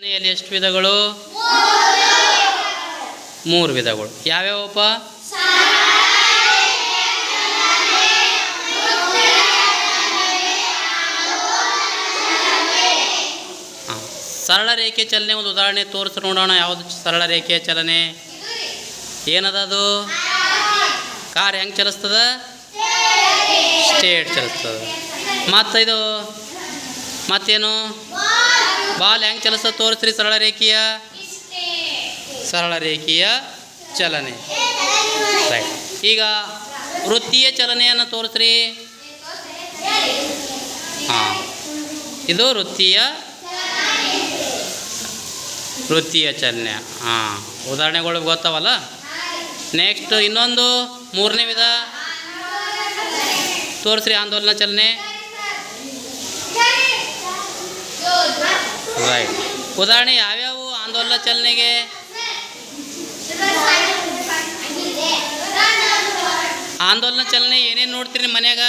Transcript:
ಚಲನೆಯಲ್ಲಿ ಎಷ್ಟು ವಿಧಗಳು? ಮೂರು ವಿಧಗಳು. ಯಾವ್ಯಾವಪ್ಪ ಸರಳ ರೇಖೆ ಚಲನೆ, ಒಂದು ಉದಾಹರಣೆ ತೋರಿಸಿ ನೋಡೋಣ. ಯಾವುದು ಸರಳ ರೇಖೆ ಚಲನೆ? ಏನದ ಅದು ಕಾರ್ ಹೆಂಗೆ ಚಲಿಸ್ತದ? ಸ್ಟೇಟ್ ಚಲಿಸ್ತದ. ಮತ್ತು ಇದು ಮತ್ತೇನು? ಬಾಲ್ ಹೆಂಗೆ ಚಲಿಸ ತೋರಿಸ್ರಿ ಸರಳ ರೇಖೆಯ? ಸರಳ ರೇಖೆಯ ಚಲನೆ. ರೈಟ್ ಈಗ ವೃತ್ತೀಯ ಚಲನೆಯನ್ನು ತೋರಿಸ್ರಿ. ಹಾಂ. ಇದು ವೃತ್ತೀಯ ವೃತ್ತೀಯ ಚಲನೆ. ಹಾಂ. ಉದಾಹರಣೆಗಳು ಗೊತ್ತಾವಲ್ಲ? ನೆಕ್ಸ್ಟ್ ಇನ್ನೊಂದು ಮೂರನೇ ವಿಧ. ತೋರಿಸ್ರಿ ಆಂದೋಲನ ಚಲನೆ. ರೈಟ್ ಉದಾಹರಣೆ ಯಾವ್ಯಾವು ಆಂದೋಲನ ಚಲನೆಗೆ? ಆಂದೋಲನ ಚಲನೆ ಏನೇನು ನೋಡ್ತೀರಿ ಮನ್ಯಾಗ?